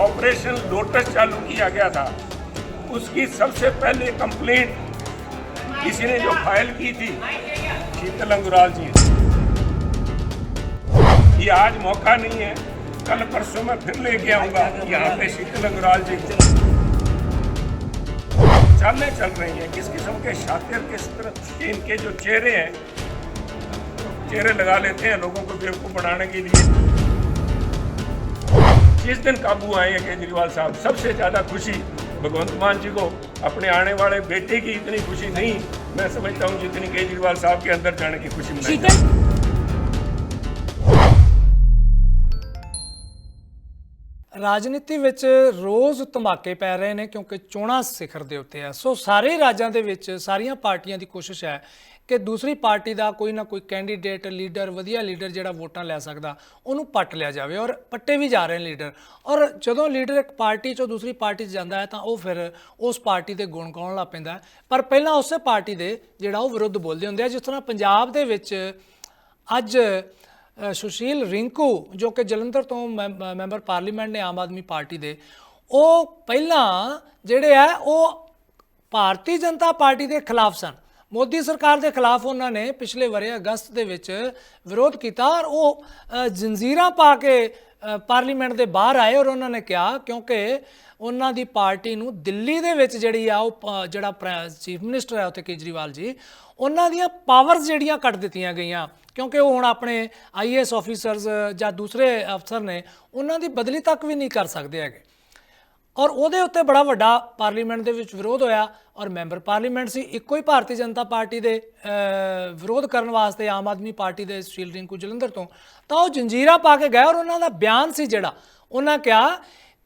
Operation lotus चालू किया गया था। उसकी सबसे पहले कंप्लेंट किसी ने जो फ़ाइल की थी शीतल अंगुराल जी ये आज मौका नहीं है, कल परसों मैं फिर लेके आऊँगा यहाँ पे शीतल अंगुराल जी को। चालें चल रही हैं, किस किस्म के शातिर, किस तरह इनके जो चेहरे हैं, चेहरे लगा लेते हैं लोगों को बेवकूफ़ बनाने के लिए। जिस दिन काबू आए हैं केजरीवाल साहब सबसे ज्यादा खुशी भगवंत मान जी को अपने आने वाले बेटे की इतनी खुशी नहीं मैं समझता हूँ जितनी केजरीवाल साहब के अंदर जाने की खुशी मनाई जाती है। ਰਾਜਨੀਤੀ ਵਿੱਚ ਰੋਜ਼ ਧਮਾਕੇ ਪੈ ਰਹੇ ਨੇ ਕਿਉਂਕਿ ਚੋਣਾਂ ਸਿਖਰ ਦੇ ਉੱਤੇ ਆ ਸੋ ਸਾਰੇ ਰਾਜਾਂ ਦੇ ਵਿੱਚ ਸਾਰੀਆਂ ਪਾਰਟੀਆਂ ਦੀ ਕੋਸ਼ਿਸ਼ ਹੈ ਕਿ ਦੂਸਰੀ ਪਾਰਟੀ ਦਾ ਕੋਈ ਨਾ ਕੋਈ ਕੈਂਡੀਡੇਟ, ਲੀਡਰ, ਵਧੀਆ ਲੀਡਰ ਜਿਹੜਾ ਵੋਟਾਂ ਲੈ ਸਕਦਾ, ਉਹਨੂੰ ਪੱਟ ਲਿਆ ਜਾਵੇ ਔਰ ਪੱਟੇ ਵੀ ਜਾ ਰਹੇ ਨੇ ਲੀਡਰ। ਔਰ ਜਦੋਂ ਲੀਡਰ ਇੱਕ ਪਾਰਟੀ ਚੋਂ ਦੂਸਰੀ ਪਾਰਟੀ 'ਚ ਜਾਂਦਾ ਹੈ ਤਾਂ ਉਹ ਫਿਰ ਉਸ ਪਾਰਟੀ ਦੇ ਗੁਣ ਗਾਉਣ ਲੱਗ ਪੈਂਦਾ ਪਰ ਪਹਿਲਾਂ ਉਸੇ ਪਾਰਟੀ ਦੇ ਜਿਹੜਾ ਉਹ ਵਿਰੁੱਧ ਬੋਲਦੇ ਹੁੰਦੇ ਆ, ਜਿਸ ਤਰ੍ਹਾਂ ਪੰਜਾਬ ਦੇ ਵਿੱਚ ਅੱਜ ਸੁਸ਼ੀਲ ਰਿੰਕੂ ਜੋ ਕਿ ਜਲੰਧਰ ਤੋਂ ਮੈਂਬ- ਮੈਂਬਰ ਪਾਰਲੀਮੈਂਟ ਨੇ ਆਮ ਆਦਮੀ ਪਾਰਟੀ ਦੇ, ਉਹ ਪਹਿਲਾਂ ਜਿਹੜੇ ਆ, ਉਹ ਭਾਰਤੀ ਜਨਤਾ ਪਾਰਟੀ ਦੇ ਖਿਲਾਫ ਸਨ। ਮੋਦੀ ਸਰਕਾਰ ਦੇ ਖਿਲਾਫ ਉਹਨਾਂ ਨੇ ਪਿਛਲੇ ਵਰੇ ਅਗਸਤ ਦੇ ਵਿੱਚ ਵਿਰੋਧ ਕੀਤਾ ਔਰ ਉਹ ਜੰਜ਼ੀਰਾਂ ਪਾ ਕੇ ਪਾਰਲੀਮੈਂਟ ਦੇ ਬਾਹਰ ਆਏ ਔਰ ਉਹਨਾਂ ਨੇ ਕਿਹਾ ਕਿਉਂਕਿ ਉਹਨਾਂ ਦੀ ਪਾਰਟੀ ਨੂੰ ਦਿੱਲੀ ਦੇ ਵਿੱਚ ਜਿਹੜੀ ਆ ਉਹ ਪ- ਜਿਹੜਾ ਚੀਫ ਮਿਨਿਸਟਰ ਹੈ ਉੱਥੇ ਕੇਜਰੀਵਾਲ ਜੀ, ਉਹਨਾਂ ਦੀਆਂ ਪਾਵਰਸ ਜਿਹੜੀਆਂ ਕੱਟ ਦਿੱਤੀਆਂ ਗਈਆਂ। ਕਿਉਂਕਿ ਉਹ ਹੁਣ ਆਪਣੇ ਆਈਏਐਸ ਆਫੀਸਰਸ ਜਾਂ ਦੂਸਰੇ ਅਫਸਰ ਨੇ, ਉਹਨਾਂ ਦੀ ਬਦਲੀ ਤੱਕ ਵੀ ਨਹੀਂ ਕਰ ਸਕਦੇ ਹੈਗੇ। ਔਰ ਉਹਦੇ ਉੱਤੇ ਬੜਾ ਵੱਡਾ ਪਾਰਲੀਮੈਂਟ ਦੇ ਵਿੱਚ ਵਿਰੋਧ ਹੋਇਆ ਔਰ ਮੈਂਬਰ ਪਾਰਲੀਮੈਂਟ ਸੀ, ਇੱਕੋ ਹੀ ਭਾਰਤੀ ਜਨਤਾ ਪਾਰਟੀ ਦੇ ਵਿਰੋਧ ਕਰਨ ਵਾਸਤੇ ਆਮ ਆਦਮੀ ਪਾਰਟੀ ਦੇ ਸੁਸ਼ੀਲ ਰਿੰਕੂ ਜਲੰਧਰ ਤੋਂ। ਤਾਂ ਉਹ ਜੰਜੀਰਾ ਪਾ ਕੇ ਗਏ ਔਰ ਉਹਨਾਂ ਦਾ ਬਿਆਨ ਸੀ ਜਿਹੜਾ, ਉਹਨਾਂ ਕਿਹਾ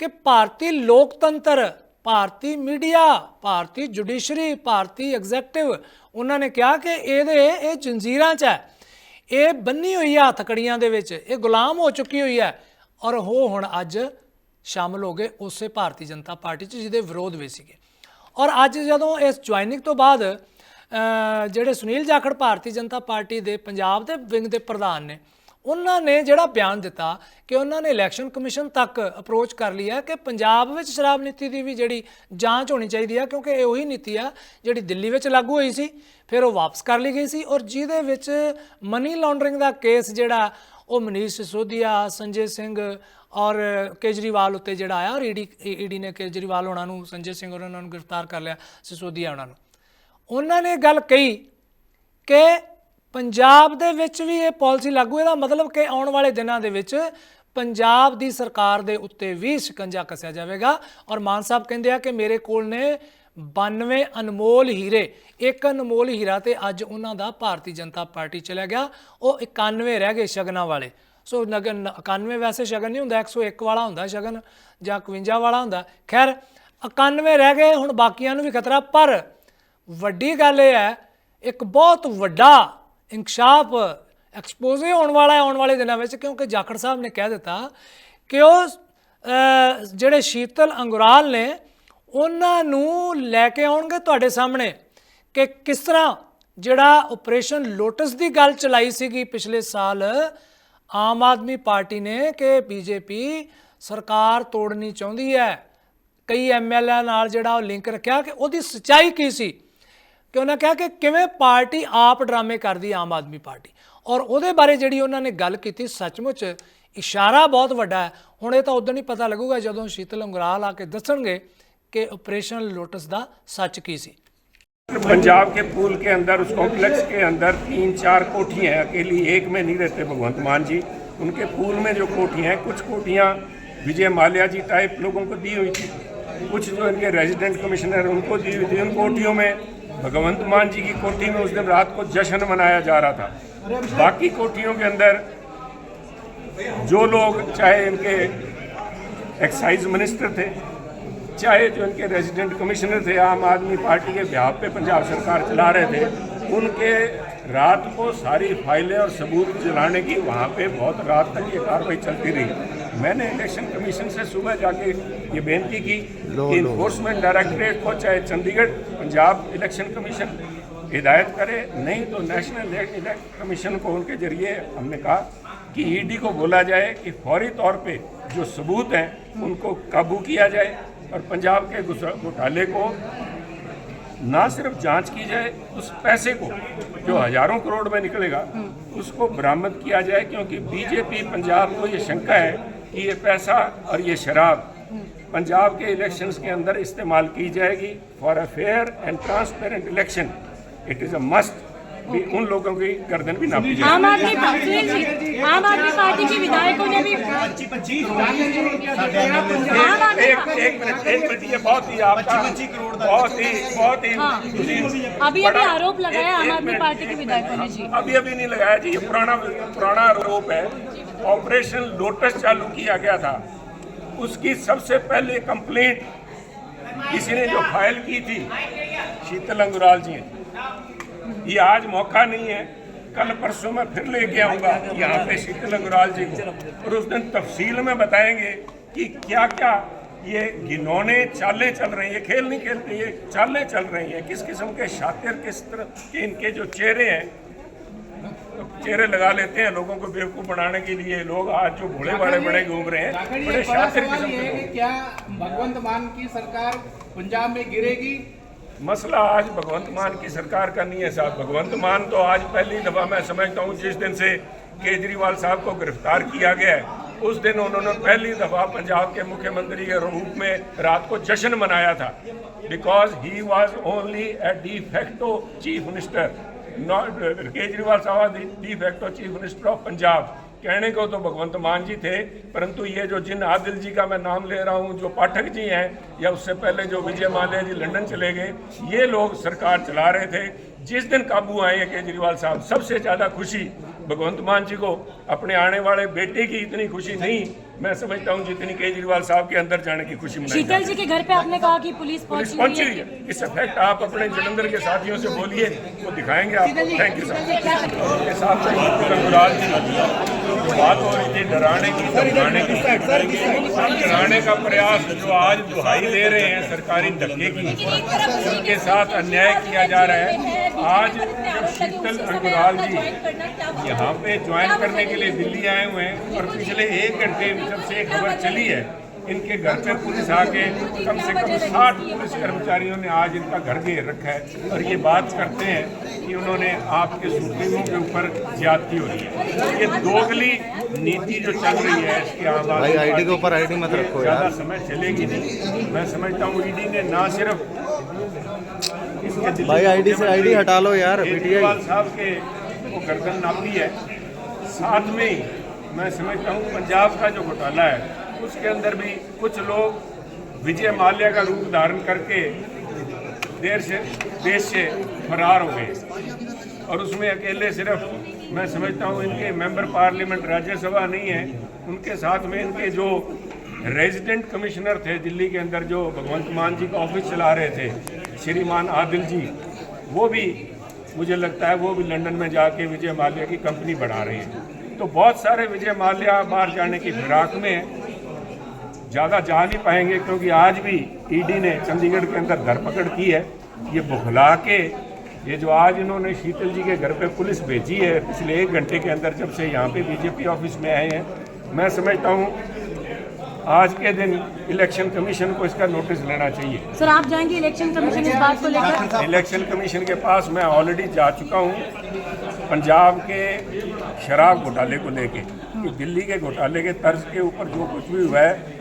ਕਿ ਭਾਰਤੀ ਲੋਕਤੰਤਰ, ਭਾਰਤੀ ਮੀਡੀਆ, ਭਾਰਤੀ ਜੁਡੀਸ਼ਰੀ, ਭਾਰਤੀ ਐਗਜ਼ੈਕਟਿਵ, ਉਹਨਾਂ ਨੇ ਕਿਹਾ ਕਿ ਇਹਦੇ, ਇਹ ਜੰਜੀਰਾਂ 'ਚ ਹੈ। ਇਹ ਬੰਨੀ ਹੋਈ ਹੈ ਹੱਥਕੜੀਆਂ ਦੇ ਵਿੱਚ, ਇਹ ਗੁਲਾਮ ਹੋ ਚੁੱਕੀ ਹੋਈ ਹੈ। ਔਰ ਉਹ ਹੁਣ ਅੱਜ ਸ਼ਾਮਲ ਹੋ ਗਏ ਉਸੇ ਭਾਰਤੀ ਜਨਤਾ ਪਾਰਟੀ 'ਚ, ਜਿਹਦੇ ਵਿਰੋਧ ਵਿੱਚ ਸੀਗੇ। ਔਰ ਅੱਜ ਜਦੋਂ ਇਸ ਜੁਆਇਨਿੰਗ ਤੋਂ ਬਾਅਦ ਜਿਹੜੇ ਸੁਨੀਲ ਜਾਖੜ ਭਾਰਤੀ ਜਨਤਾ ਪਾਰਟੀ ਦੇ ਪੰਜਾਬ ਦੇ ਵਿੰਗ ਦੇ ਪ੍ਰਧਾਨ ਨੇ, ਉਹਨਾਂ ਨੇ ਜਿਹੜਾ ਬਿਆਨ ਦਿੱਤਾ ਕਿ ਉਹਨਾਂ ਨੇ ਇਲੈਕਸ਼ਨ ਕਮਿਸ਼ਨ ਤੱਕ ਅਪਰੋਚ ਕਰ ਲਈ ਹੈ ਕਿ ਪੰਜਾਬ ਵਿੱਚ ਸ਼ਰਾਬ ਨੀਤੀ ਦੀ ਵੀ ਜਿਹੜੀ ਜਾਂਚ ਹੋਣੀ ਚਾਹੀਦੀ ਹੈ, ਕਿਉਂਕਿ ਇਹ ਉਹੀ ਨੀਤੀ ਆ ਜਿਹੜੀ ਦਿੱਲੀ ਵਿੱਚ ਲਾਗੂ ਹੋਈ ਸੀ, ਫਿਰ ਉਹ ਵਾਪਸ ਕਰ ਲਈ ਗਈ ਸੀ ਔਰ ਜਿਹਦੇ ਵਿੱਚ ਮਨੀ ਲਾਂਡਰਿੰਗ ਦਾ ਕੇਸ ਜਿਹੜਾ, ਉਹ ਮਨੀਸ਼ ਸਿਸੋਦੀਆ, ਸੰਜੇ ਸਿੰਘ ਔਰ ਕੇਜਰੀਵਾਲ ਉੱਤੇ ਜਿਹੜਾ ਆਇਆ, ਔਰ ਈਡੀ ਈਡੀ ਨੇ ਕੇਜਰੀਵਾਲ ਉਹਨਾਂ ਨੂੰ ਸੰਜੇ ਸਿੰਘ ਔਰ ਉਹਨਾਂ ਨੂੰ ਗ੍ਰਿਫਤਾਰ ਕਰ ਲਿਆ, ਸਿਸੋਦੀਆ ਉਹਨਾਂ ਨੂੰ। ਉਹਨਾਂ ਨੇ ਗੱਲ ਕਹੀ ਕਿ ਪੰਜਾਬ ਦੇ ਵਿੱਚ ਵੀ ਇਹ ਪਾਲਿਸੀ ਲਾਗੂ, ਇਹਦਾ ਮਤਲਬ ਕਿ ਆਉਣ ਵਾਲੇ ਦਿਨਾਂ ਦੇ ਵਿੱਚ ਪੰਜਾਬ ਦੀ ਸਰਕਾਰ ਦੇ ਉੱਤੇ ਵੀ ਸ਼ਿਕੰਜਾ ਕੱਸਿਆ ਜਾਵੇਗਾ। ਔਰ ਮਾਨ ਸਾਹਿਬ ਕਹਿੰਦੇ ਆ ਕਿ ਮੇਰੇ ਕੋਲ ਨੇ 92 ਅਨਮੋਲ ਹੀਰੇ, ਇੱਕ ਅਨਮੋਲ ਹੀਰਾ ਤੇ ਅੱਜ ਉਹਨਾਂ ਦਾ ਭਾਰਤੀ ਜਨਤਾ ਪਾਰਟੀ ਚਲਾ ਗਿਆ। ਉਹ 91 ਰਹਿ ਗਏ ਸ਼ਗਨਾਂ ਵਾਲੇ। ਸੋ ਨਗਨ 91 ਵੈਸੇ ਸ਼ਗਨ ਨਹੀਂ ਹੁੰਦਾ 101 ਵਾਲਾ ਹੁੰਦਾ ਸ਼ਗਨ ਜਾਂ 51 ਵਾਲਾ ਹੁੰਦਾ। ਖੈਰ 91 ਰਹਿ ਗਏ, ਹੁਣ ਬਾਕੀਆਂ ਨੂੰ ਵੀ ਖਤਰਾ, ਪਰ ਵੱਡੀ ਗੱਲ ਇਹ ਹੈ, ਇੱਕ ਬਹੁਤ ਵੱਡਾ ਇਨਕਸ਼ਾਫ ਐਕਸਪੋਜ਼ੇ ਹੋਣ ਵਾਲਾ ਹੈ ਆਉਣ ਵਾਲੇ ਦਿਨਾਂ ਵਿੱਚ, ਕਿਉਂਕਿ ਜਾਖੜ ਸਾਹਿਬ ਨੇ ਕਹਿ ਦਿੱਤਾ ਕਿ ਉਹ ਜਿਹੜੇ ਸ਼ੀਤਲ ਅੰਗੁਰਾਲ ਨੇ, ਉਹਨਾਂ ਨੂੰ ਲੈ ਕੇ ਆਉਣਗੇ ਤੁਹਾਡੇ ਸਾਹਮਣੇ ਕਿ ਕਿਸ ਤਰ੍ਹਾਂ ਜਿਹੜਾ ਆਪਰੇਸ਼ਨ ਲੋਟਸ ਦੀ ਗੱਲ ਚਲਾਈ ਸੀਗੀ ਪਿਛਲੇ ਸਾਲ ਆਮ ਆਦਮੀ ਪਾਰਟੀ ਨੇ ਕਿ ਬੀਜੇਪੀ ਸਰਕਾਰ ਤੋੜਨੀ ਚਾਹੁੰਦੀ ਹੈ। ਕਈ ਐਮਐਲਏ ਨਾਲ ਜਿਹੜਾ ਉਹ ਲਿੰਕ ਰੱਖਿਆ ਕਿ ਉਹਦੀ ਸਚਾਈ ਕੀ ਸੀ? ਕਿ ਉਹਨਾਂ ਕਿਹਾ ਕਿ ਕਿਵੇਂ ਪਾਰਟੀ ਆਪ ਡਰਾਮੇ ਕਰਦੀ ਆਮ ਆਦਮੀ ਪਾਰਟੀ। ਔਰ ਉਹਦੇ ਬਾਰੇ ਜਿਹੜੀ ਉਹਨਾਂ ਨੇ ਗੱਲ ਕੀਤੀ, ਸੱਚਮੁੱਚ ਇਸ਼ਾਰਾ ਬਹੁਤ ਵੱਡਾ ਹੈ। ਹੁਣ ਇਹ ਤਾਂ ਉਦੋਂ ਹੀ ਪਤਾ ਲੱਗੂਗਾ ਜਦੋਂ ਸ਼ੀਤਲ ਅੰਗਰਾਲ ਆ ਕੇ ਦੱਸਣਗੇ ਕਿ ਆਪਰੇਸ਼ਨ ਲੋਟਸ ਦਾ ਸੱਚ ਕੀ ਸੀ। पंजाब के पूल के अंदर, उस कॉम्प्लेक्स के अंदर तीन चार कोठियाँ अकेली एक में नहीं रहते भगवंत मान जी। उनके पूल में जो कोठियाँ हैं, कुछ कोठियाँ विजय माल्या जी टाइप लोगों को दी हुई थी। कुछ जो इनके रेजिडेंट कमिश्नर उनको दी हुई थी। उन कोठियों में भगवंत मान जी की कोठी में उस दिन रात को जश्न मनाया जा रहा था। बाकी कोठियों के अंदर जो लोग, चाहे इनके एक्साइज मिनिस्टर थे चाहे जो इनके रेजिडेंट कमिश्नर थे आम आदमी पार्टी के ब्याह पे पंजाब सरकार चला रहे थे उनके रात को सारी फाइलें और सबूत जलाने की वहाँ पे बहुत रात तक ये कार्रवाई चलती रही। मैंने इलेक्शन कमीशन से सुबह जाके ये बेनती की कि इन्फोर्समेंट डायरेक्टरेट को चाहे चंडीगढ़ पंजाब इलेक्शन कमीशन हिदायत करे नहीं तो नेशनल इलेक्शन कमीशन को उनके ज़रिए हमने कहा कि ईडी को बोला जाए कि फौरी तौर पे जो सबूत हैं उनको काबू किया जाए। और पंजाब के घोटाले को ना सिर्फ़ जाँच की जाए, उस पैसे को, जो हज़ारों करोड़ में निकलेगा, उसको बरामद किया जाए, क्योंकि बीजेपी पंजाब को ये शंका है कि ये पैसा और ये शराब पंजाब के इलेक्शंस के अंदर इस्तेमाल की जाएगी. For a fair and transparent election it is a must भी उन लोगों की गर्दन भी नापी जाए। आम आदमी पार्टी आम आदमी पार्टी के विधायकों ने भी एक एक मिनट एक मिनट ये बहुत ही आपका बहुत ही बहुत ही हाँ। अभी अभी आरोप लगाया आम आदमी पार्टी के विधायकों ने जी। अभी अभी नहीं लगाया जी ये पुराना पुराना आरोप है। ऑपरेशन लोटस चालू किया गया था। उसकी सबसे पहले कंप्लेंट किसी ने जो फ़ाइल की थी शीतल अंगुराल जी ये आज मौका नहीं है। कल परसों मैं फिर लेके आऊँगा। यहाँ पे शीतल अंगुराल जी को। और उस दिन तफसील में बताएँगे कि क्या क्या ये घिनौने चालें चल रही हैं। खेल नहीं खेलते ये चालें चल रही हैं। किस किस्म के शातिर किस तरह के इनके जो चेहरे हैं तो चेहरे लगा लेते हैं लोगों को बेवकूफ़ बनाने के लिए। लोग आज जो भोले बड़े बड़े घूम रहे हैं बड़े शातिर किस्म कि क्या भगवंत मान की सरकार पंजाब में गिरेगी? मसला आज भगवंत मान की सरकार का नहीं है साहब। भगवंत मान तो आज पहली दफ़ा मैं समझता हूँ, जिस दिन से केजरीवाल साहब को गिरफ़्तार किया गया है, उस दिन उन्होंने पहली दफ़ा पंजाब के मुख्यमंत्री के रूप में रात को जश्न मनाया था। Because he was only a de facto chief minister not Kejriwal sahab de facto chief minister of Punjab. कहने को तो भगवंत मान जी थे परंतु ये जो जिन आदिल जी का मैं नाम ले रहा हूँ जो पाठक जी हैं या उससे पहले जो विजय माल्या जी लंदन चले गए ये लोग सरकार चला रहे थे। जिस दिन काबू आए हैं केजरीवाल साहब सबसे ज़्यादा खुशी भगवंत मान जी को अपने आने वाले बेटे की इतनी खुशी नहीं मैं समझता हूँ जितनी केजरीवाल साहब के अंदर जाने की खुशी मनाई शीतल जी के घर पे आपने कहा कि पुलिस पुलिस पहुँची पहुँची हुई हुई है। इस इफ़ेक्ट आप अपने जलंधर के साथियों से बोलिए वो दिखाएँगे आपको। थैंक यू रघुराज जो। बात हो रही थी डराने की धमकाने की। डराने का प्रयास जो आज दुहाई दे रहे हैं सरकारी धक्के की, उनके साथ अन्याय किया जा रहा है। आज जब शीतल अग्रवाल जी यहाँ पे ज्वाइन करने के लिए दिल्ली आए हुए हैं और पिछले एक घंटे में जब से खबर चली है इनके घर पे पुलिस आके कम से कम साठ पुलिस कर्मचारियों ने आज इनका घर घेर रखा है और ये बात करते हैं कि उन्होंने आपके सुप्रीमो के ऊपर ज्यादती हो रही है। ये दोगली नीति जो चल रही है इसके आम आदमी भाई आईडी के ऊपर आईडी मत रखो ज़्यादा समय चलेगी नहीं। मैं समझता हूँ ईडी ने ना सिर्फ़ भाई आईडी से आईडी हटा लो यार केजरीवाल साहब के वो गर्दन नापी है। साथ में ही मैं समझता हूँ पंजाब का जो घोटाला है उसके अंदर भी कुछ लोग विजय माल्या का रूप धारण करके देर से, देश से फरार हो गए। और उसमें अकेले सिर्फ़ मैं समझता हूँ इनके मेंबर पार्लियामेंट राज्यसभा नहीं है, उनके साथ में इनके जो रेजिडेंट कमिश्नर थे दिल्ली के अंदर जो भगवंत मान जी का ऑफ़िस चला रहे थे, श्रीमान आदिल जी, वो भी मुझे लगता है वो भी लंदन में जाके विजय माल्या की कंपनी बढ़ा रहे हैं। तो बहुत सारे विजय माल्या बाहर जाने की फिराक में ज़्यादा जा नहीं पाएँगे क्योंकि आज भी ईडी ने चंडीगढ़ के अंदर धरपकड़ की है। ये बुखला के ये जो आज इन्होंने शीतल जी के घर पे पुलिस भेजी है पिछले एक घंटे के अंदर जब से यहाँ पे बीजेपी ऑफ़िस में आए हैं मैं समझता हूँ आज के दिन इलेक्शन कमीशन को इसका नोटिस लेना चाहिए। सर आप जाएँगे इलेक्शन कमीशन इस बात को लेकर? इलेक्शन कमीशन के पास मैं ऑलरेडी जा चुका हूँ पंजाब के शराब घोटाले को लेके दिल्ली के घोटाले के तर्ज के ऊपर जो कुछ भी हुआ है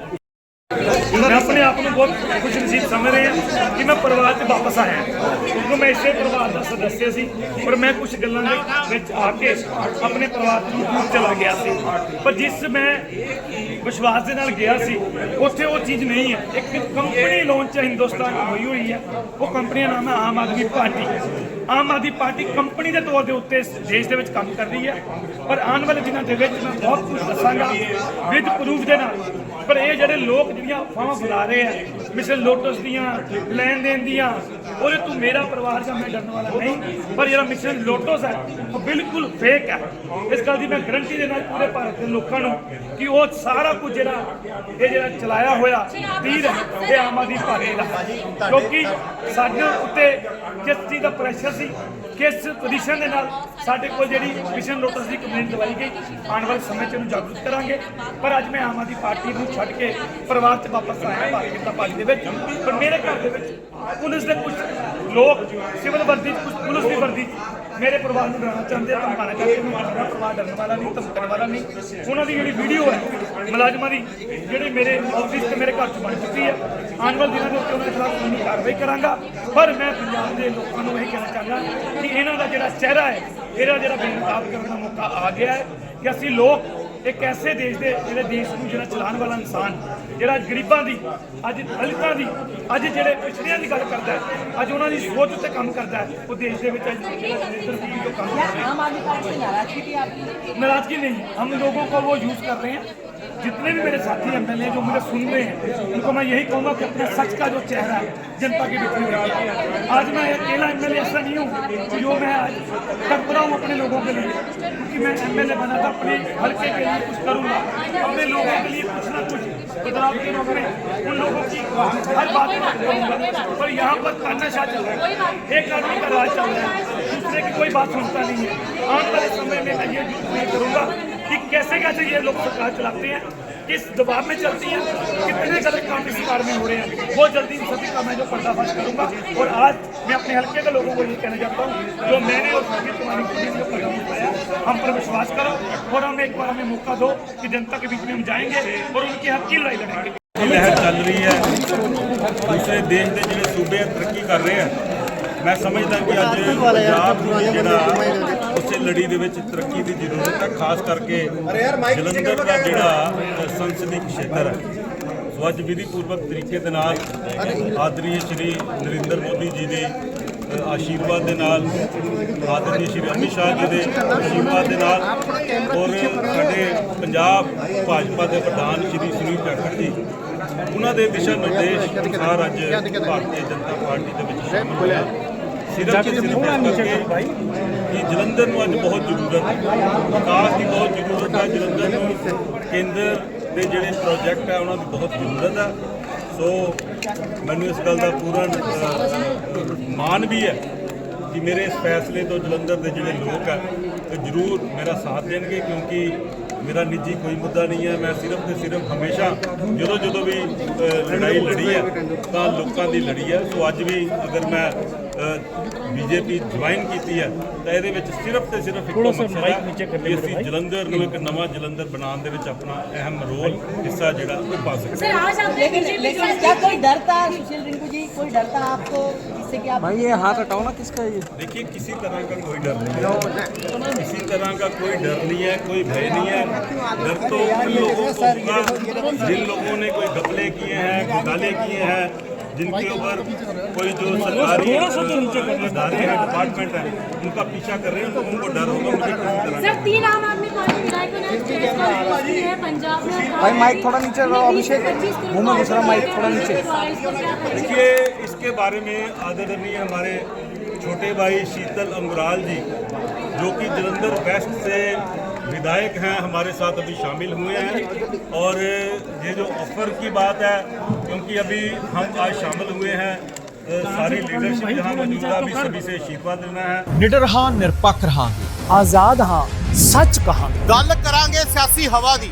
ਮੈਂ ਆਪਣੇ ਆਪ ਨੂੰ ਬਹੁਤ ਖੁਸ਼ ਨਸੀਬ ਸਮਝ ਰਿਹਾ ਕਿ ਮੈਂ ਪਰਿਵਾਰ 'ਚ ਵਾਪਸ ਆਇਆ। ਕਿਉਂਕਿ ਮੈਂ ਇਸੇ ਪਰਿਵਾਰ ਦਾ ਸਦੱਸਿਆ ਸੀ ਪਰ ਮੈਂ ਕੁਝ ਗੱਲਾਂ ਦੇ ਵਿੱਚ ਆ ਕੇ ਆਪਣੇ ਪਰਿਵਾਰ ਤੋਂ ਦੂਰ ਚਲਾ ਗਿਆ ਸੀ। ਪਰ ਜਿਸ ਮੈਂ ਵਿਸ਼ਵਾਸ ਦੇ ਨਾਲ ਗਿਆ ਸੀ, ਉੱਥੇ ਉਹ ਚੀਜ਼ ਨਹੀਂ ਹੈ। ਇੱਕ ਕੰਪਨੀ ਲਾਂਚ ਹਿੰਦੁਸਤਾਨ 'ਚ ਹੋਈ ਹੋਈ ਹੈ। ਉਹ ਕੰਪਨੀ ਦਾ ਨਾਮ ਹੈ Aam Aadmi party. Aam Aadmi party company ਦੇ ਤੌਰ ਦੇ ਉੱਤੇ ਦੇਸ਼ ਦੇ ਵਿੱਚ ਕੰਮ ਕਰ ਰਹੀ ਹੈ। ਪਰ ਆਉਣ ਵਾਲੇ ਦਿਨਾਂ ਦੇ ਵਿੱਚ ਮੈਂ ਬਹੁਤ ਕੁਝ ਦੱਸਾਂਗਾ। ਵਿਦ ਪ੍ਰੂਫ ਦੇ ਨਾਲ ਪਰ ਇਹ ਜਿਹੜੇ ਲੋਕ ਜਿਹੜੀਆਂ ਅਫਵਾਹਾਂ ਫੈਲਾ ਰਹੇ ਆ ਮਿਸਲ ਲੋਟਸ ਦੀਆਂ, ਲੈਣ ਦੇਣ ਦੀਆਂ ਉਹਦੇ ਤੋਂ ਮੇਰਾ ਪਰਿਵਾਰ ਜਾਂ ਮੈਂ ਡਰਨ ਵਾਲਾ ਨਹੀਂ, ਪਰ ਜਿਹੜਾ ਮਿਸ਼ਨ ਲੋਟਸ ਹੈ, ਉਹ ਬਿਲਕੁਲ ਫੇਕ ਹੈ। ਇਸ ਗੱਲ ਦੀ ਮੈਂ ਗਰੰਟੀ ਦੇ ਨਾਲ ਪੂਰੇ ਭਾਰਤ ਦੇ ਲੋਕਾਂ ਨੂੰ ਕਿ ਉਹ ਸਾਰਾ ਕੁਝ ਜਿਹੜਾ ਇਹ ਜਿਹੜਾ ਚਲਾਇਆ ਹੋਇਆ ਤੀਰ ਹੈ, ਇਹ ਆਮ ਆਦਮੀ ਪਾਰਟੀ ਦਾ ਕਿਉਂਕਿ ਸਾਡੇ ਉੱਤੇ ਕਿਸ ਚੀਜ਼ ਦਾ ਪ੍ਰੈਸ਼ਰ ਸੀ, ਕਿਸ ਪੋਜੀਸ਼ਨ ਦੇ ਨਾਲ ਸਾਡੇ ਕੋਲ ਜਿਹੜੀ ਮਿਸ਼ਨ ਲੋਟਸ ਦੀ ਕੰਪਲੇਂਟ ਦਵਾਈ ਗਈ, ਆਉਣ ਵਾਲੇ ਸਮੇਂ 'ਚ ਇਹਨੂੰ ਜਾਗਰੂਕ ਕਰਾਂਗੇ। ਪਰ ਅੱਜ ਮੈਂ ਆਮ ਆਦਮੀ ਪਾਰਟੀ ਨੂੰ ਛੱਡ ਕੇ ਪਰਿਵਾਰ 'ਚ ਵਾਪਸ ਆਇਆ, ਭਾਰਤੀ ਜਨਤਾ ਪਾਰਟੀ ਦੇ ਵਿੱਚ। ਪਰ ਮੇਰੇ ਘਰ ਦੇ ਵਿੱਚ ਪੁਲਿਸ ਦੇ ਕੁਝ ਲੋਕ ਸਿਵਲ ਵਰਦੀ ਪੁਲਿਸ ਦੀ ਵਰਦੀ ਮੇਰੇ ਪਰਿਵਾਰ ਨੂੰ ਡਰਾਉਣਾ ਚਾਹੁੰਦੇ ਆ ਚਾਹੁੰਦੇ ਆ ਮੇਰਾ ਪਰਿਵਾਰ ਡਰਨ ਵਾਲਾ ਨਹੀਂ, ਧਮਕਣ ਵਾਲਾ ਨਹੀਂ। ਉਹਨਾਂ ਦੀ ਜਿਹੜੀ ਵੀਡੀਓ ਹੈ, ਮੁਲਾਜ਼ਮਾਂ ਦੀ, ਜਿਹੜੀ ਮੇਰੇ ਆਫਿਸ ਤੇ ਮੇਰੇ ਘਰ 'ਚ ਬਣ ਚੁੱਕੀ ਹੈ, ਆਉਣ ਵਾਲੇ ਦਿਨਾਂ ਦੇ ਉੱਤੇ ਉਹਨਾਂ ਦੇ ਖਿਲਾਫ ਕਾਨੂੰਨੀ ਕਾਰਵਾਈ ਕਰਾਂਗਾ। ਪਰ ਮੈਂ ਪੰਜਾਬ ਦੇ ਲੋਕਾਂ ਨੂੰ ਇਹ ਕਹਿਣਾ ਚਾਹੁੰਦਾ ਕਿ ਇਹਨਾਂ ਦਾ ਜਿਹੜਾ ਚਿਹਰਾ ਹੈ, ਇਹਦਾ ਜਿਹੜਾ ਬੇਨਕਾਬ ਕਰਨ ਦਾ ਮੌਕਾ ਆ ਗਿਆ ਹੈ ਕਿ ਅਸੀਂ ਲੋਕ ਇੱਕ ਐਸੇ ਦੇਸ਼ ਦੇ ਜਿਹੜੇ ਦੇਸ਼ ਨੂੰ ਜਿਹੜਾ ਚਲਾਉਣ ਵਾਲਾ ਇਨਸਾਨ ਜਿਹੜਾ ਗਰੀਬਾਂ ਦੀ ਅੱਜ ਦਲਿਤਾਂ ਦੀ ਅੱਜ ਜਿਹੜੇ ਪਿਛੜਿਆਂ ਦੀ ਗੱਲ ਕਰਦਾ ਹੈ ਅੱਜ ਉਹਨਾਂ ਦੀ ਸੋਚ ਉੱਤੇ ਕੰਮ ਕਰਦਾ ਹੈ ਉਹ ਦੇਸ਼ ਦੇ ਵਿੱਚ ਅੱਜ ਜਿਹੜਾ ਤਰਕੀਬ ਤੋਂ ਕੰਮ ਕਰ ਰਿਹਾ ਹੈ। ਨਾਰਾਜ਼ਗੀ ਨਹੀਂ ਹਮ ਲੋਕੋ ਕੋ ਉਹ ਯੂਜ਼ ਕਰ ਰਹੇ ਹਨ जितने भी मेरे साथी एम एल जो मुझे सुन रहे हैं, उनको मैं यही कहूँगा कि अपने सच का जो चेहरा है, जनता के बीच में आज मैं अकेला एम एल ऐसा नहीं हूँ जो मैं आज तड़प रहा हूँ अपने लोगों के लिए, क्योंकि मैं एम एल ए बना था, अपने हल्के के लिए कुछ करूँगा, अपने लोगों के लिए कुछ ना कुछ, बदलाव के रूप में उन लोगों की हर बात करूँगा। यहाँ पर तानाशाह चल रहा है? एक आदमी का राज चल रहा है, दूसरे की कोई बात सुनता नहीं है। आने वाले समय में मैं ये करूँगा कि कैसे कैसे ये लोग सरकार चलाते हैं, किस दबाव में चलती है, कितने गलत काम इस बार में हो रहे हैं। वो जल्दी इन सभी का मैं जो पर्दाफाश करूँगा और आज मैं अपने हल्के के लोगों को ये कहना चाहता हूँ, जो मैंने और सभी तुम्हारी पुलिस ने पैगाम हम पर विश्वास करो और हमें एक बार हमें मौका दो कि जनता के बीच में हम जाएँगे और उनके हक की लड़ाई लड़ेंगे। लहर चल रही है। दूसरे देश के जो सूबे तरक्की कर रहे हैं। ਮੈਂ ਸਮਝਦਾ ਕਿ ਅੱਜ ਪੰਜਾਬ ਨੂੰ ਜਿਹੜਾ ਉਸੇ ਲੜੀ ਦੇ ਵਿੱਚ ਤਰੱਕੀ ਦੀ ਜ਼ਰੂਰਤ ਹੈ ਖਾਸ ਕਰਕੇ ਜਲੰਧਰ ਦਾ ਜਿਹੜਾ ਸੰਸਦੀ ਖੇਤਰ ਹੈ ਸੋ ਅੱਜ ਵਿਧੀ ਪੂਰਵਕ ਤਰੀਕੇ ਦੇ ਨਾਲ ਆਦਰਣੀय ਸ਼੍ਰੀ ਨਰਿੰਦਰ ਮੋਦੀ ਜੀ ਦੇ ਆਸ਼ੀਰਵਾਦ ਦੇ ਨਾਲ ਆਦਰਣੀय ਸ਼੍ਰੀ ਅਮਿਤ ਸ਼ਾਹ ਜੀ ਦੇ ਆਸ਼ੀਰਵਾਦ ਦੇ ਨਾਲ ਔਰ ਸਾਡੇ ਪੰਜਾਬ ਭਾਜਪਾ ਦੇ ਪ੍ਰਧਾਨ ਸ਼੍ਰੀ ਸੁਨੀਲ ਜਾਖੜ ਜੀ ਉਹਨਾਂ ਦੇ ਦਿਸ਼ਾ ਨਿਰਦੇਸ਼ ਅਨੁਸਾਰ ਅੱਜ ਭਾਰਤੀ ਜਨਤਾ ਪਾਰਟੀ ਦੇ ਵਿੱਚ ਸ਼ਾਮਲ ਹੋਇਆ ਸਿਰਫ ਤੇ ਸਿਰਫ ਕਰਕੇ ਕਿ ਜਲੰਧਰ ਨੂੰ ਅੱਜ ਬਹੁਤ ਜ਼ਰੂਰਤ ਹੈ। ਵਿਕਾਸ ਦੀ ਬਹੁਤ ਜ਼ਰੂਰਤ ਹੈ ਜਲੰਧਰ ਨੂੰ ਕੇਂਦਰ ਦੇ ਜਿਹੜੇ ਪ੍ਰੋਜੈਕਟ ਹੈ ਉਹਨਾਂ ਦੀ ਬਹੁਤ ਜ਼ਰੂਰਤ ਹੈ ਸੋ ਮੈਨੂੰ ਇਸ ਗੱਲ ਦਾ ਪੂਰਾ ਅ, ਮਾਣ ਵੀ ਹੈ ਕਿ ਮੇਰੇ ਇਸ ਫੈਸਲੇ ਤੋਂ ਜਲੰਧਰ ਦੇ ਜਿਹੜੇ ਲੋਕ ਹੈ ਤੇ ਜ਼ਰੂਰ ਮੇਰਾ ਸਾਥ ਦੇਣਗੇ ਕਿਉਂਕਿ ਮੇਰਾ ਨਿੱਜੀ ਕੋਈ ਮੁੱਦਾ ਨਹੀਂ ਹੈ। ਮੈਂ ਸਿਰਫ ਤੇ ਸਿਰਫ ਹਮੇਸ਼ਾ ਜਦੋਂ ਜਦੋਂ ਵੀ ਲੜਾਈ ਲੜੀ ਹੈ ਤਾਂ ਲੋਕਾਂ ਦੀ ਲੜੀ ਹੈ ਸੋ ਅੱਜ ਵੀ ਅਗਰ ਮੈਂ ਬੀਜੇਪੀ ਜੁਆਇਨ ਕੀਤੀ ਹੈ ਤਾਂ ਇਹਦੇ ਵਿੱਚ ਸਿਰਫ ਤੇ ਸਿਰਫ ਇੱਕੋ ਮਕਸਦ ਹੈ ਕਿ ਅਸੀਂ ਜਲੰਧਰ ਨੂੰ ਇੱਕ ਨਵਾਂ ਜਲੰਧਰ ਬਣਾਉਣ ਦੇ ਵਿੱਚ ਆਪਣਾ ਅਹਿਮ ਰੋਲ ਹਿੱਸਾ ਜਿਹੜਾ ਉਹ ਪਾ ਸਕੀਏ सर आज आपने लेकिन बीजेपी लेकिन क्या कोई डर था सुशील रिंकू जी कोई डर था आपको जिससे कि आप भाई ये हाथ हटाओ ना किसका ये देखिए किसी तरह का कोई डर नहीं है किसी तरह का कोई डर नहीं है कोई भय नहीं है डर तो उन लोगों को होगा जिन लोगों ने कोई घपले किए हैं घोटाले किए हैं जिनके ऊपर कोई जो सरकारी इदारे हैं डिपार्टमेंट है उनका पीछा कर रहे हैं उन लोगों को डर होगा मुझे सर तीन आम आदमी है भाई माइक थोड़ा नीचे अभिषेक। मुँह में घुस माइक थोड़ा नीचे। देखिए इसके बारे में आदरणीय हमारे छोटे भाई शीतल अंगुराल जी जो कि जलंधर वेस्ट से विधायक हैं हमारे साथ अभी शामिल हुए हैं। और ये जो ऑफ़र की बात है क्योंकि अभी हम आज शामिल हुए हैं सारी लीडरशिप यहाँ मौजूदा अभी सभी से आशीर्वाद लेना है। निडर हाँ निरपक्ष रहा आज़ाद हाँ सच कहा गल करा सियासी हवा की